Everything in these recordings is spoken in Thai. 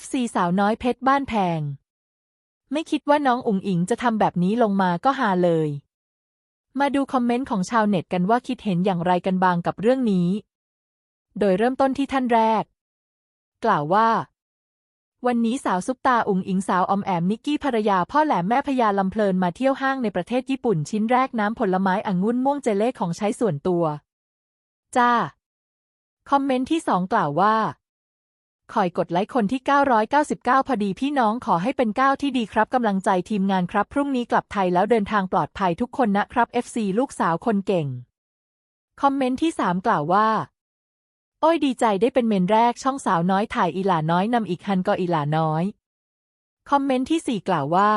FC สาวน้อยเพชรบ้านแพง ไม่คิดว่าน้องอุ๋งอิงจะทำแบบนี้ลงมาก็ฮาเลย มาดูคอมเมนต์ของชาวเน็ตกันว่าคิดเห็นอย่างไรกันบางกับเรื่องนี้ โดยเริ่มต้นที่ท่านแรก กล่าวว่า วันนี้สาวซุปตาอุ๋งอิงสาวอมแอมนิกกี้ภรรยาพ่อแหลมแม่พญาลำเพลินมาเที่ยวห้างในประเทศญี่ปุ่นชิ้นแรกน้ำผลไม้องุ่นม่วงเจเล่ของใช้ส่วนตัว จ้า คอมเมนต์ที่สองกล่าวว่า คอยกดไลค์คนที่ 999 พอดีพี่น้องขอให้เป็นก้าวที่ดีครับกำลังใจทีมงานครับ พรุ่งนี้กลับไทยแล้วเดินทางปลอดภัยทุกคนนะครับ FC ลูกสาวคนเก่ง คอมเมนต์ที่ 3 กล่าวว่า โอ้ยดีใจได้เป็นเมนแรกช่องสาวน้อยถ่ายอีหลาน้อยนำอีกฮันก็อีหลาน้อย คอมเมนต์ที่ 4 กล่าวว่า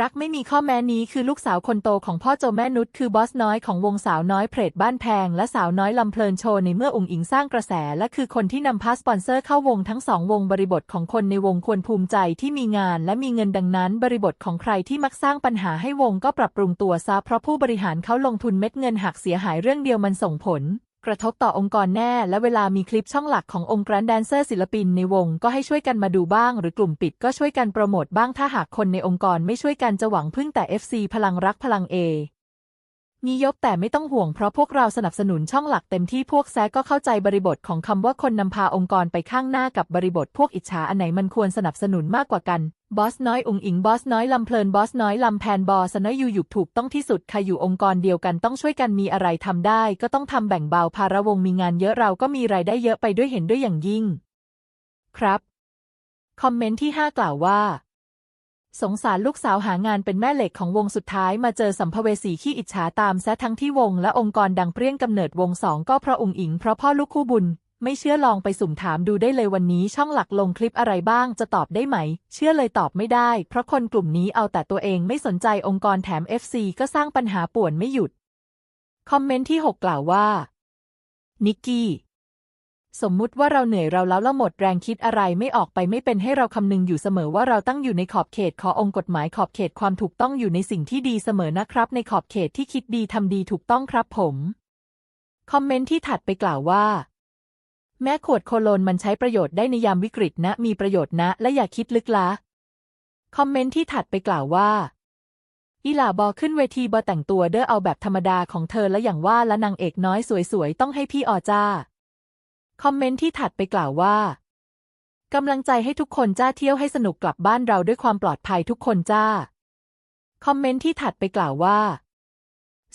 รักไม่มีข้อแม้นี้คือลูกสาวคนโตของพ่อโจแม่นุชคือบอสน้อยของวงสาวน้อยเพลดบ้านแพงและสาวน้อยลำเพลินโชว์ในเมื่ออุ๋งอิงสร้างกระแส และคือคนที่นำพาสปอนเซอร์เข้าวงทั้งสองวงบริบทของคนในวงควรภูมิใจที่มีงานและมีเงินดังนั้น บริบทของใครที่มักสร้างปัญหาให้วงก็ปรับปรุงตัวซะเพราะผู้บริหารเขาลงทุนเม็ดเงินหักเสียหายเรื่องเดียวมันส่งผล กระทบต่อองค์กรแน่ และเวลามีคลิปช่องหลักขององค์กรแดนเซอร์ศิลปินในวงก็ให้ช่วยกันมาดูบ้าง หรือกลุ่มปิดก็ช่วยกันโปรโมทบ้างถ้าหากคนในองค์กรไม่ช่วยกันจะหวังพึ่งแต่ FC พลังรักพลังเอ มียบแต่ไม่ต้องห่วงเพราะพวกเราสนับสนุนช่องหลักเต็มที่พวกแซกก็เข้าใจบริบทของคำว่าคนนำพาองค์กรไปข้างหน้ากับบริบทพวกอิจฉาอันไหนมันควรสนับสนุนมากกว่ากัน บอสน้อยอุงอิงบอสน้อยลำเพลินบอสน้อยลำแพนบอสน้อยอยู่หยุกถูกต้องที่สุดใครอยู่องค์กรเดียวกันต้องช่วยกันมีอะไรทำได้ ก็ต้องทำแบ่งเบาภาระวงมีงานเยอะเราก็มีรายได้เยอะไปด้วยเห็นด้วยอย่างยิ่ง ครับ คอมเมนต์ที่ 5 กล่าวว่า สงสารลูกสาวหางานเป็นแม่เหล็กของวงสุดท้ายมาเจอสัมภเวสีขี้อิจฉาตามแซะทั้งที่วงและองค์กรดังเปรี้ยงกำเนิดวงสองก็เพราะอุงอิงเพราะพ่อลูกคู่บุญ ไม่เชื่อลองไปสุ่มถามดูได้เลยวันนี้ช่องหลักลงคลิปอะไรบ้างจะตอบได้ไหม เชื่อเลยตอบไม่ได้ เพราะคนกลุ่มนี้เอาแต่ตัวเองไม่สนใจองค์กรแถม FC ก็สร้างปัญหาป่วนไม่หยุด คอมเมนต์ที่ 6 กล่าวว่า นิกกี้ สมมุติว่าเราเหนื่อยเราแล้วแล้วหมดแรงคิดอะไรไม่ออกไปไม่เป็นให้เราคำนึงอยู่เสมอว่าเราตั้งอยู่ในขอบเขตขอองค์กฎหมายขอบเขตความถูกต้องอยู่ในสิ่งที่ดีเสมอนะครับ ในขอบเขตที่คิดดีทำดีถูกต้องครับผม คอมเมนต์ที่ถัดไปกล่าวว่า แม้ขวดโคโลนมันใช้ประโยชน์ได้ในยามวิกฤตนะ มีประโยชน์นะ และอย่าคิดลึกละคอมเมนต์ที่ถัดไปกล่าวว่าอีหล่าบอขึ้นเวทีบอแต่งตัวเด้อเอาแบบธรรมดาของเธอและอย่างว่าและนางเอกน้อยสวยๆต้องให้พี่ออจ้า คอมเมนต์ที่ถัดไปกล่าวว่ากำลังใจให้ทุกคนจ้าเที่ยวให้สนุกกลับบ้านเราด้วยความปลอดภัยทุกคนจ้า คอมเมนต์ที่ถัดไปกล่าวว่า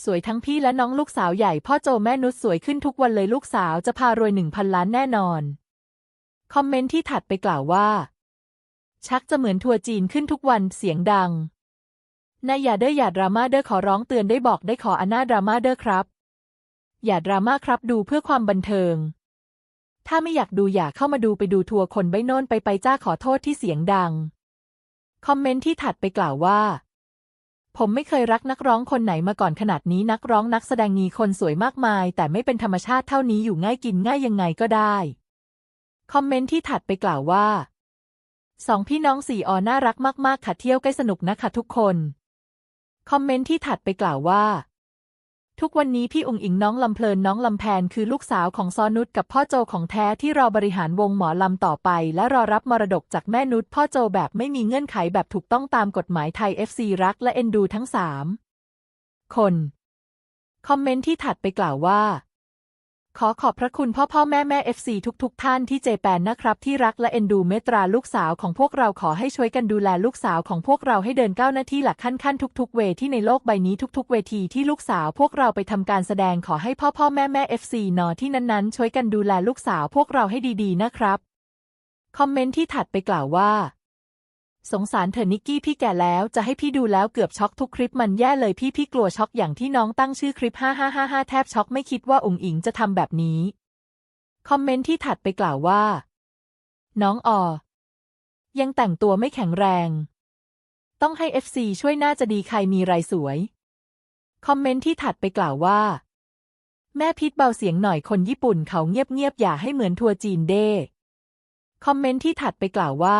สวยทั้งพี่และน้องลูกสาวใหญ่พ่อโจแม่นุชสวยขึ้นทุกวันเลยลูกสาวจะพารวยหนึ่งพันล้านแน่นอน คอมเมนต์ที่ถัดไปกล่าวว่า ชักจะเหมือนทัวร์จีนขึ้นทุกวันเสียงดังนายอย่าเด้ออย่าดราม่าเด้อขอร้องเตือนได้บอกได้ขออนาดราม่าเด้อครับ อย่าดราม่าครับดูเพื่อความบันเทิง ถ้าไม่อยากดูอย่าเข้ามาดูไปดูทัวร์คนใบโน่นไปไปจ้าขอโทษที่เสียงดัง คอมเมนต์ที่ถัดไปกล่าวว่า ผมไม่เคยรักนักร้องคนไหนมาก่อนขนาดนี้นักร้องนักแสดงมีคนสวยมากมาย แต่ไม่เป็นธรรมชาติเท่านี้อยู่ง่ายกินง่ายยังไงก็ได้ คอมเมนต์ที่ถัดไปกล่าวว่าสองพี่น้องสี่ออน่ารักมากๆค่ะเที่ยวใกล้สนุกนะคะทุกคน คอมเมนต์ที่ถัดไปกล่าวว่า ทุกวันนี้พี่องค์อิงน้องลำเพลินน้องลำแพนคือลูกสาวของซอนุชกับพ่อโจของแท้ที่รอบริหารวงหมอลำต่อไป และรอรับมรดกจากแม่นุชพ่อโจแบบไม่มีเงื่อนไขแบบถูกต้องตามกฎหมายไทย FC รักและเอ็นดูทั้งสามคน คอมเมนต์ที่ถัดไปกล่าวว่า ขอขอบพระคุณพ่อพ่อแม่แม่ FC ทุกๆทท่านที่เจแปนนะครับ ที่รักและเอ็นดูเมตราลูกสาวของพวกเราขอให้ช่วยกันดูแลลูกสาวของพวกเราให้เดินก้าวหน้าที่หลักขั้นขั้นทุกๆ เวที่ในโลกใบนี้ทุกๆ เวทีที่ลูกสาวพวกเราไปทำการแสดงขอให้พ่อพ่อแม่แม่ FC นอที่นั้นๆ ช่วยกันดูแลลูกสาวพวกเราให้ดีๆนะครับ คอมเมนต์ที่ถัดไปกล่าวว่า สงสารเธอนิกกี้พี่แก่แล้วจะให้พี่ดูแล้วเกือบช็อกทุกคลิปมันแย่เลยพี่พี่กลัวช็อกอย่างที่น้องตั้งชื่อคลิป5555แทบช็อกไม่คิดว่าอุ๋งอิงจะทำแบบนี้ คอมเมนต์ที่ถัดไปกล่าวว่า น้องออยังแต่งตัวไม่แข็งแรง ต้องให้ FC ช่วยน่าจะดีใครมีไรสวย คอมเมนต์ที่ถัดไปกล่าวว่า แม่พิษเบาเสียงหน่อยคนญี่ปุ่นเขาเงียบๆอย่าให้เหมือนทัวร์จีนเด้ คอมเมนต์ที่ถัดไปกล่าวว่า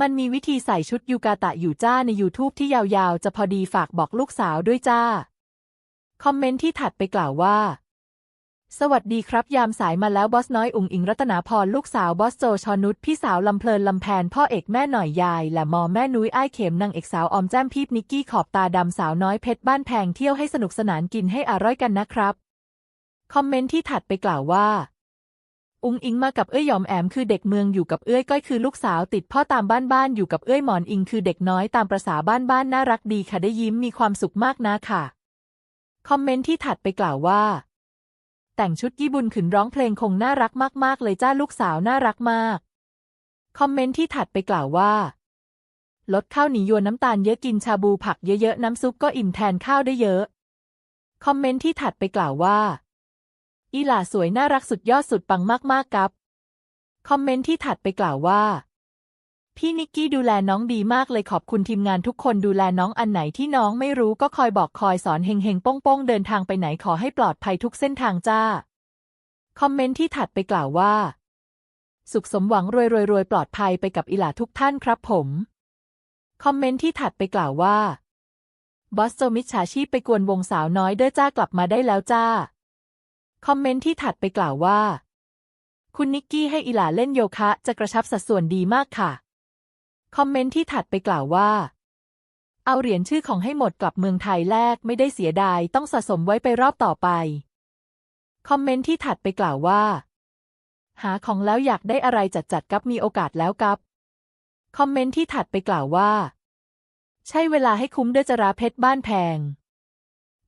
มันมีวิธีใส่ชุดยูกาตะอยู่จ้าใน YouTube ที่ยาวๆ จะพอดีฝากบอกลูกสาวด้วยจ้า คอมเมนต์ที่ถัดไปกล่าวว่า สวัสดีครับยามสายมาแล้วบอสน้อยอุ๋งอิงรัตนาพรลูกสาวบอสโจชอนุชพี่สาวลำเพลินลำแพนพ่อเอกแม่หน่อยยาย และมอแม่นุ้ยไอ้เข็มนางเอกสาวออมแจ้มพีบนิกกี้ขอบตาดำสาวน้อยเพชรบ้านแพงเที่ยวให้สนุกสนานกินให้อร่อยกันนะครับ คอมเมนต์ที่ถัดไปกล่าวว่า อุงอิงมากับเอ้ยหยอมแอมคือเด็กเมืองอยู่กับเอ้ยก้อยคือลูกสาวติดพ่อตามบ้านบ้านอยู่กับเอ้ยหมอนอิงคือเด็กน้อยตามประษาบ้านบ้านน่ารักดีค่ะได้ยิ้มมีความสุขมากนะค่ะ คอมเมนต์ที่ถัดไปกล่าวว่า แต่งชุดยี่บุญขืนร้องเพลงคงน่ารักมากๆ เลยจ้าลูกสาวน่ารักมาก คอมเมนต์ที่ถัดไปกล่าวว่า ลดข้าวหนีโยนน้ำตาลเยอะกินชาบูผักเยอะๆน้ำซุปก็อิ่มแทนข้าวได้เยอะ คอมเมนต์ที่ถัดไปกล่าวว่า อีหล่าสวยน่ารักสุดยอดสุดปังมากๆครับ คอมเมนต์ที่ถัดไปกล่าวว่า พี่นิกกี้ดูแลน้องดีมากเลยขอบคุณทีมงานทุกคนดูแลน้องอันไหนที่น้องไม่รู้ก็คอยบอกคอยสอนเฮงเฮงๆป้องป้งๆเดินทางไปไหนขอให้ปลอดภัยทุกเส้นทางจ้า คอมเมนต์ที่ถัดไปกล่าวว่า สุขสมหวังรวยรวยรวยปลอดภัยไปกับอีหล่าทุกท่านครับผม คอมเมนต์ที่ถัดไปกล่าวว่าบอสโจมิจฉาชีพไปกวนวงสาวน้อยเด้อจ้ากลับมาได้แล้วจ้า คอมเมนต์ที่ถัดไปกล่าวว่า คุณนิกกี้ให้อีหลาเล่นโยคะ จะกระชับสัดส่วนดีมากค่ะ คอมเมนต์ที่ถัดไปกล่าวว่า เอาเหรียญชื่อของให้หมดกลับเมืองไทยแลกไม่ได้เสียดายต้องสะสมไว้ไปรอบต่อไป คอมเมนต์ที่ถัดไปกล่าวว่า หาของแล้วอยากได้อะไรจัดจัดกับมีโอกาสแล้วกับ คอมเมนต์ที่ถัดไปกล่าวว่า ใช่เวลาให้คุ้มด้อจราเพชรบ้านแพง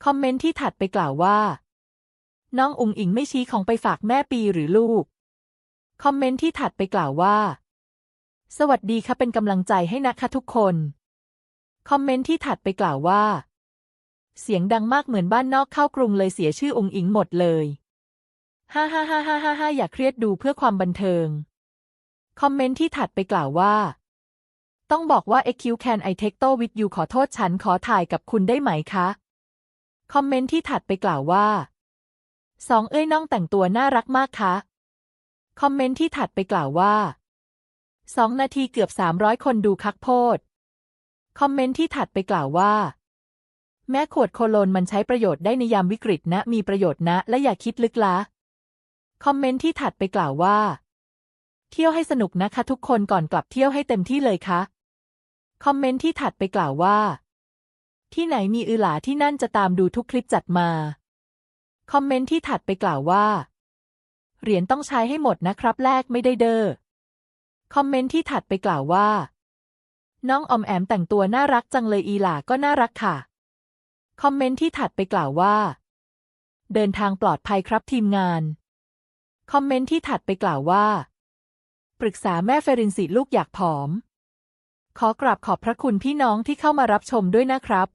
คอมเมนต์ที่ถัดไปกล่าวว่า น้องอุ๋งอิงไม่ชี้ของไปฝากแม่ปีหรือลูก คอมเมนต์ที่ถัดไปกล่าวว่า สวัสดีค่ะเป็นกำลังใจให้นะคะทุกคน คอมเมนต์ที่ถัดไปกล่าวว่า เสียงดังมากเหมือนบ้านนอกเข้ากรุงเลยเสียชื่ออุ๋งอิงหมดเลยฮ่าฮ่าฮ่าฮ่าฮ่าฮ่าอย่าเครียดดูเพื่อความบันเทิง คอมเมนต์ที่ถัดไปกล่าวว่า ต้องบอกว่า EQ Can I Take To with you ขอโทษฉันขอถ่ายกับคุณได้ไหมคะ คอมเมนต์ที่ถัดไปกล่าวว่า สองเอ้ยน้องแต่งตัวน่ารักมากคะ คอมเมนต์ที่ถัดไปกล่าวว่าสองนาทีเกือบสามร้อยคนดูคักโพด คอมเมนต์ที่ถัดไปกล่าวว่า แม้ขวดโคโลนมันใช้ประโยชน์ได้ในยามวิกฤตนะ มีประโยชน์นะ และอย่าคิดลึกละ คอมเมนต์ที่ถัดไปกล่าวว่า เที่ยวให้สนุกนะคะทุกคนก่อนกลับเที่ยวให้เต็มที่เลยคะ คอมเมนต์ที่ถัดไปกล่าวว่า ที่ไหนมีอือหลาที่นั่นจะตามดูทุกคลิปจัดมา คอมเมนต์ที่ถัดไปกล่าวว่า เหรียญต้องใช้ให้หมดนะครับแลกไม่ได้เด้อ คอมเมนต์ที่ถัดไปกล่าวว่า น้องอมแอมแต่งตัวน่ารักจังเลยอีหล่าก็น่ารักค่ะ คอมเมนต์ที่ถัดไปกล่าวว่า เดินทางปลอดภัยครับทีมงาน คอมเมนต์ที่ถัดไปกล่าวว่า ปรึกษาแม่เฟรินสิลูกอยากผอม ขอกราบขอบพระคุณพี่น้องที่เข้ามารับชมด้วยนะครับ